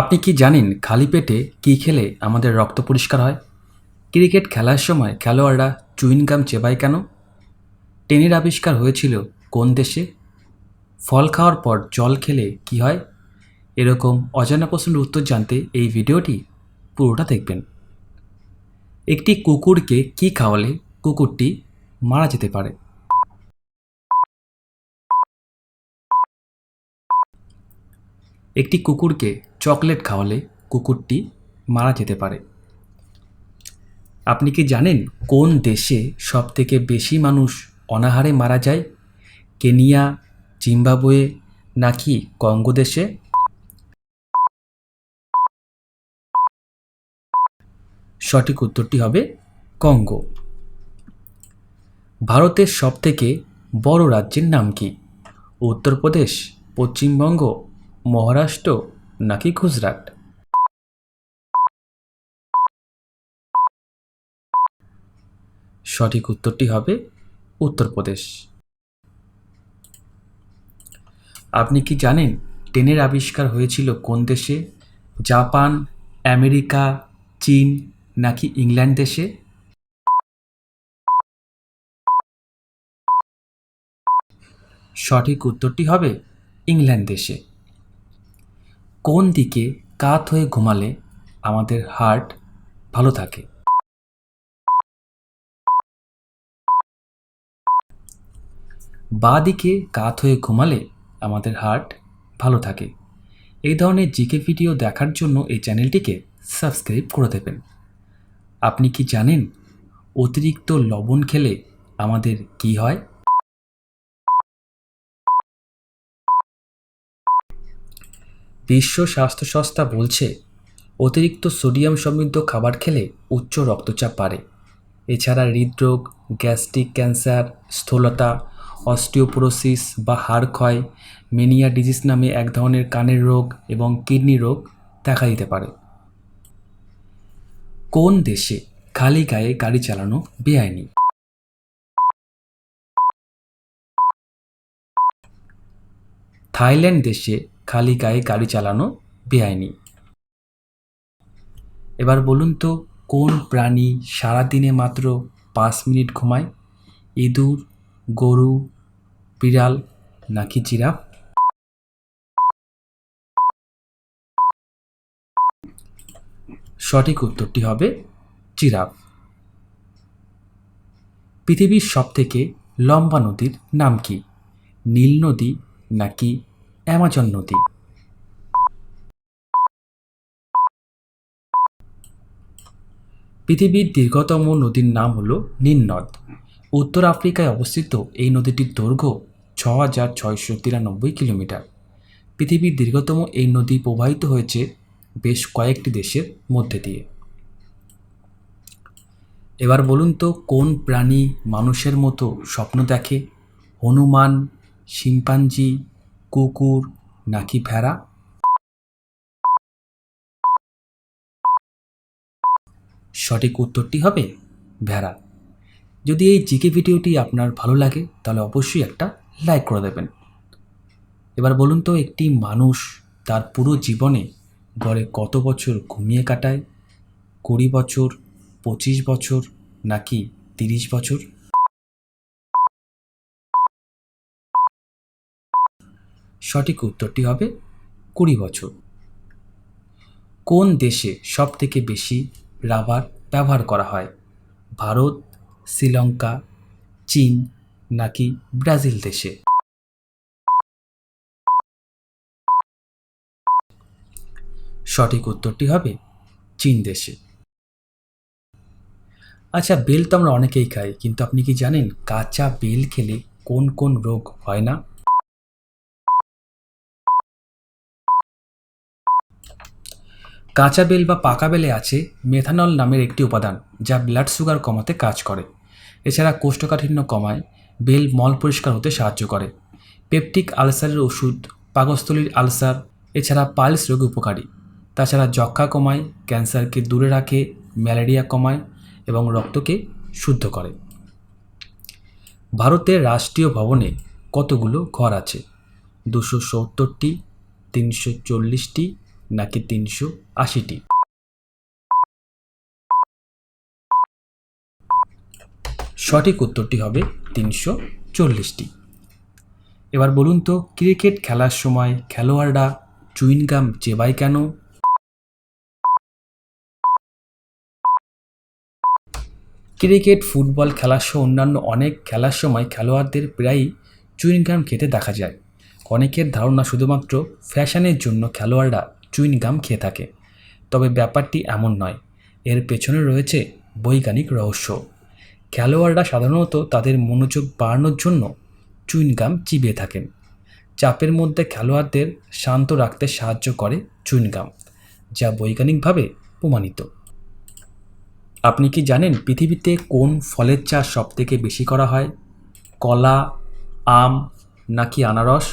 আপনি কি জানেন খালি পেটে কী খেলে আমাদের রক্ত পরিষ্কার হয়? ক্রিকেট খেলার সময় খেলোয়াড়রা চুইনগাম চেবায় কেন? ট্রেনের আবিষ্কার হয়েছিল কোন দেশে? ফল খাওয়ার পর জল খেলে কি হয়? এরকম অজানা প্রশ্নের উত্তর জানতে এই ভিডিওটি পুরোটা দেখবেন। একটি কুকুরকে কি খাওয়ালে কুকুরটি মারা যেতে পারে? একটি কুকুরকে চকলেট খাওয়ালে কুকুরটি মারা যেতে পারে। আপনি কি জানেন কোন দেশে সবথেকে বেশি মানুষ অনাহারে মারা যায়? কেনিয়া, জিম্বাবুয়ে নাকি কঙ্গো দেশে? সঠিক উত্তরটি হবে কঙ্গো। ভারতের সবথেকে বড় রাজ্যের নাম কি? উত্তরপ্রদেশ, পশ্চিমবঙ্গ মহারাষ্ট্র নাকি গুজরাট? সঠিক উত্তরটি হবে উত্তরপ্রদেশ। আপনি কি জানেন ট্রেনের আবিষ্কার হয়েছিল কোন দেশে? জাপান, আমেরিকা, চীন নাকি ইংল্যান্ড দেশে? সঠিক উত্তরটি হবে ইংল্যান্ড দেশে। কোন দিকে কাত হয়ে ঘুমালে আমাদের হার্ট ভালো থাকে? বাঁ দিকে কাত হয়ে ঘুমালে আমাদের হার্ট ভালো থাকে। এই ধরনের জিকে ভিডিও দেখার জন্য এই চ্যানেলটিকে সাবস্ক্রাইব করে দেবেন। আপনি কি জানেন অতিরিক্ত লবণ খেলে আমাদের কি হয়? বিশ্ব স্বাস্থ্য সংস্থা বলছে, অতিরিক্ত সোডিয়াম সমৃদ্ধ খাবার খেলে উচ্চ রক্তচাপ বাড়ে। এছাড়া হৃদরোগ, গ্যাস্ট্রিক ক্যান্সার, স্থূলতা, অস্টিওপোরোসিস বা হাড় ক্ষয়, মেনিয়া ডিজিজ নামে এক ধরনের কানের রোগ এবং কিডনি রোগ দেখা দিতে পারে। কোন দেশে খালি গায়ে গাড়ি চালানো বেআইনি? থাইল্যান্ড দেশে খালি গায়ে গাড়ি চালানো বেআইনি। এবার বলুন তো, কোন প্রাণী সারাদিনে মাত্র পাঁচ মিনিট ঘুমায়? ইঁদুর, গরু, বিড়াল নাকি জিরাফ? সঠিক উত্তরটি হবে জিরাফ। পৃথিবীর সবথেকে লম্বা নদীর নাম কি? নীল নদী নাকি অ্যামাজন নদী। পৃথিবীর দীর্ঘতম নদীর নাম হলো নীল নদ উত্তর আফ্রিকায় অবস্থিত এই নদীটির দৈর্ঘ্য ছ হাজার ছয়শো তিরানব্বই কিলোমিটার। পৃথিবীর দীর্ঘতম এই নদী প্রবাহিত হয়েছে বেশ কয়েকটি দেশের মধ্যে দিয়ে। এবার বলুন তো, কোন প্রাণী মানুষের মতো স্বপ্ন দেখে? হনুমান, শিম্পাঞ্জি কুকুর নাকি ভেড়া? সঠিক উত্তরটি হবে ভেড়া। যদি এই জিকে ভিডিওটি আপনার ভালো লাগে, তাহলে অবশ্যই একটা লাইক করে দেবেন। এবার বলুন তো, একটি মানুষ তার পুরো জীবনে গড়ে কত বছর ঘুমিয়ে কাটায়? কুড়ি বছর, পঁচিশ বছর, নাকি তিরিশ বছর? সঠিক উত্তরটি হবে কুড়ি বছর। কোন দেশে সব থেকে বেশি রাবার ব্যবহার করা হয়? ভারত, শ্রীলঙ্কা, চীন নাকি ব্রাজিল দেশে? সঠিক উত্তরটি হবে চীন দেশে। আচ্ছা বেল তো আমরা অনেকেই খাই, কিন্তু আপনি কি জানেন কাঁচা বেল খেলে কোন কোন রোগ হয় না? কাঁচা বেল বা পাকা বেলে আছে মেথানল নামের একটি উপাদান, যা ব্লাড সুগার কমাতে কাজ করে। এছাড়া কোষ্ঠকাঠিন্য কমায়, বেল মল পরিষ্কার হতে সাহায্য করে। পেপটিক আলসারের ওষুধ, পাকস্থলীর আলসার, এছাড়া পালস রোগে উপকারী। তাছাড়া যক্ষা কমায়, ক্যান্সারকে দূরে রাখে, ম্যালেরিয়া কমায় এবং রক্তকে শুদ্ধ করে। ভারতের রাষ্ট্রীয় ভবনে কতগুলো ঘর আছে? দুশো সত্তরটি, তিনশো চল্লিশটি নাকি তিনশো আশিটি? সঠিক উত্তরটি হবে তিনশো চল্লিশটি। এবার বলুন তো, ক্রিকেট খেলার সময় খেলোয়াড়রা চুইনগাম চেবায় কেন? ক্রিকেট, ফুটবল খেলার সহ অন্যান্য অনেক খেলার সময় খেলোয়াড়দের প্রায়ই চুইনগাম খেতে দেখা যায়। অনেকের ধারণা শুধুমাত্র ফ্যাশনের জন্য খেলোয়াড়রা চুইনগাম খেয়ে থাকে। তবে ব্যাপারটি এমন নয়, এর পেছনে রয়েছে বৈজ্ঞানিক রহস্য। খেলোয়াড়রা সাধারণত তাদের মনোযোগ বাড়ানোর জন্য চুইনগাম চিবিয়ে থাকেন। চাপের মধ্যে খেলোয়াড়দের শান্ত রাখতে সাহায্য করে চুইনগাম, যা বৈজ্ঞানিকভাবে প্রমাণিত। আপনি কি জানেন পৃথিবীতে কোন ফলের চাষ সবথেকে বেশি করা হয়? কলা, আম, নাকি আনারস?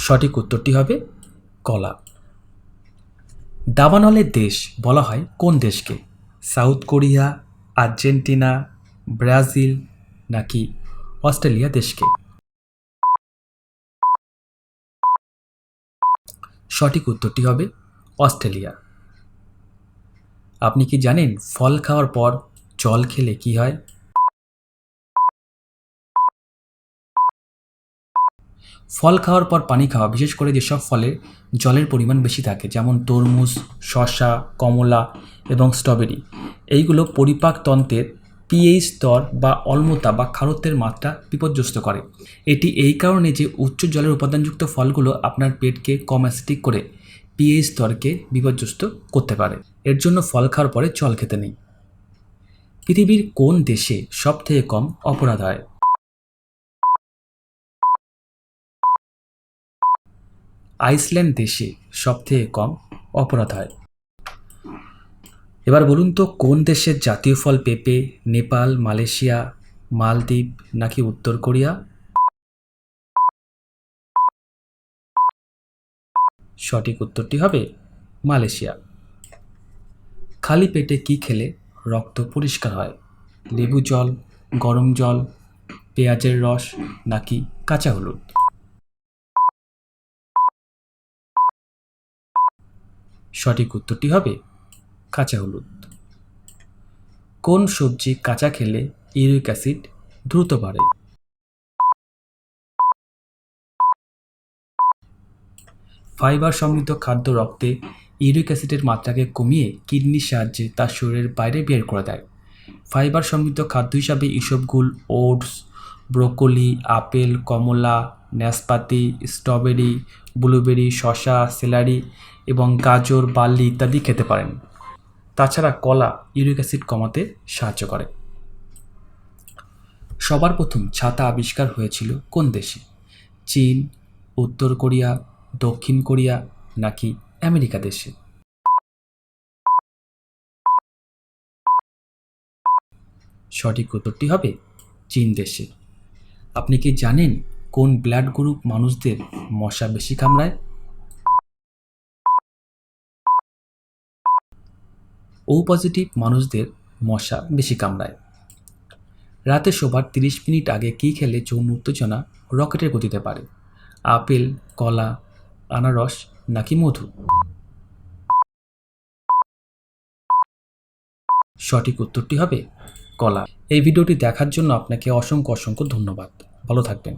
সঠিক উত্তরটি হবে কলা। দাবানলের দেশ বলা হয় কোন দেশকে? সাউথ কোরিয়া, আর্জেন্টিনা, ব্রাজিল নাকি অস্ট্রেলিয়া দেশকে? সঠিক উত্তরটি হবে অস্ট্রেলিয়া। আপনি কি জানেন ফল খাওয়ার পর জল খেলে কি হয়? ফল খাওয়ার পর পানি খাওয়া, বিশেষ করে যেসব ফলে জলের পরিমাণ বেশি থাকে, যেমন তরমুজ, শসা, কমলা এবং স্ট্রবেরি, এইগুলো পরিপাকতন্ত্রের পিএইচ স্তর বা অম্লতা বা খারত্বের মাত্রা বিপর্যস্ত করে। এটি এই কারণে যে উচ্চ জলের উপাদানযুক্ত ফলগুলো আপনার পেটকে কম অ্যাসিডিক করে পিএইচ স্তরকে বিপর্যস্ত করতে পারে। এর জন্য ফল খাওয়ার পরে জল খেতে নেই। পৃথিবীর কোন দেশে সবথেকে কম অপরাধ হয়? আইসল্যান্ড দেশে সবথেকে কম অপরাধ হয়। এবার বলুন তো, কোন দেশের জাতীয় ফল পেঁপে, নেপাল, মালয়েশিয়া, মালদ্বীপ নাকি উত্তর কোরিয়া? সঠিক উত্তরটি হবে মালয়েশিয়া। খালি পেটে কি খেলে রক্ত পরিষ্কার হয়? লেবু জল, গরম জল, পেঁয়াজের রস নাকি কাঁচা হলুদ? সঠিক উত্তরটি হবে কাঁচা হলুদ। কোন সবজি কাঁচা খেলে ইউরিক অ্যাসিড দ্রুত বাড়ে? ফাইবার সমৃদ্ধ খাদ্য রক্তে ইউরিক অ্যাসিডের মাত্রাকে কমিয়ে কিডনির সাহায্যে তার শরীরের বাইরে বের করে দেয়। ফাইবার সমৃদ্ধ খাদ্য হিসাবে ইসবগুল ওটস, ব্রোকলি, আপেল, কমলা নাশপাতি স্ট্রবেরি, ব্লুবেরি শশা সেলারি এবং গাজর, বার্লি ইত্যাদি খেতে পারেন। তাছাড়া কলা ইউরিক অ্যাসিড কমাতে সাহায্য করে। সবার প্রথম ছাতা আবিষ্কার হয়েছিল কোন দেশে? চীন, উত্তর কোরিয়া, দক্ষিণ কোরিয়া নাকি আমেরিকা দেশে? সঠিক উত্তরটি হবে চীন দেশে। আপনি কি জানেন কোন ব্লাড গ্রুপ মানুষদের মশা বেশি কামড়ায়? ও পজিটিভ মানুষদের মশা বেশি কামড়ায়। রাতে শোবার তিরিশ মিনিট আগে কী খেলে যৌন উত্তেজনা রকেটের গতিতে পারে আপেল, কলা, আনারস নাকি মধু? সঠিক উত্তরটি হবে কলা। এই ভিডিওটি দেখার জন্য আপনাকে অসংখ্য অসংখ্য ধন্যবাদ। ভালো থাকবেন।